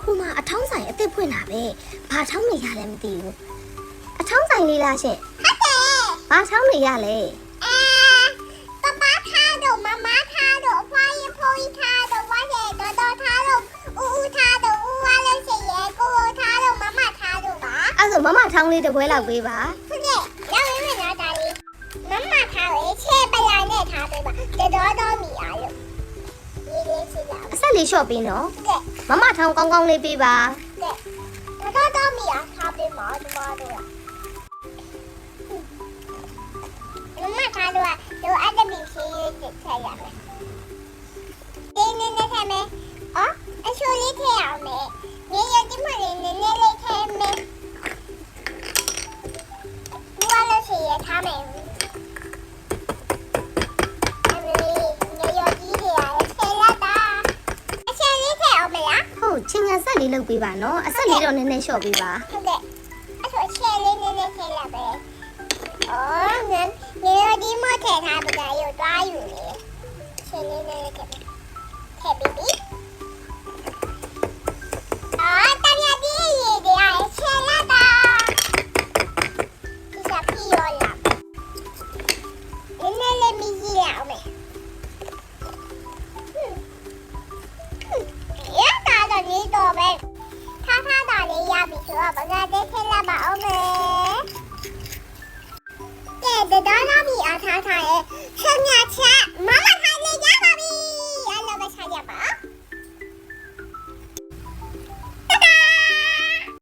ဟာဟိုမှာအထောင်းဆိုင်အစ်စ်ဖွင့်တာပဲဘာထောင်းနေရလဲမသိဘူးအထောင်းဆိုင်လေးလားရှင်ဟုတ်တယ်ဘာထောင်းနေရလဲအဲပပထားတော့မမထားတော့ဖွားရင်ဖိုးကြီးထားတော့ဝါရဲ့တော်တော်ထားတော့ဦးဦးထားတော့ဦးဝါလို့ရှိရဲ့ကိုကိုထားတော့မမထားတော့ပါအဲ့ဆိုမမထောင်းလေးတစ်ခွဲလောက်ပေးပါဟုတ်ကဲ့ရောက်ရမယ်နော်ဒါလေးမမထားလေချဲပလာနဲ့ထားပေးပါတော်တော်တော့မီအားလို့ဒီလေးစီလာအဆက်လေးလျှော့ပေးနော်ဟုတ်ကဲ့ မမထောင်းကောင်းကောင်းလေးပေးပါကဲတော်တော်တော့မီအားထားပေးမှာဒီမှာတော့မမထားတော့တော့အဒမီရှိရတဲ့ဆက်ရမယ် ဟုတ်ချင်းကန်ဆက်လေးလုပ်ပေးပါနော်အဆက်လေးတော့နည်းနည်းလျှော့ပေးပါဟုတ်ကဲ့အဲ့ဆိုချဲလေးနည်းနည်းချဲလာပဲ။အော်ငါနေရဒီမထဲထားပဒါရုပ်သွားယူနေ။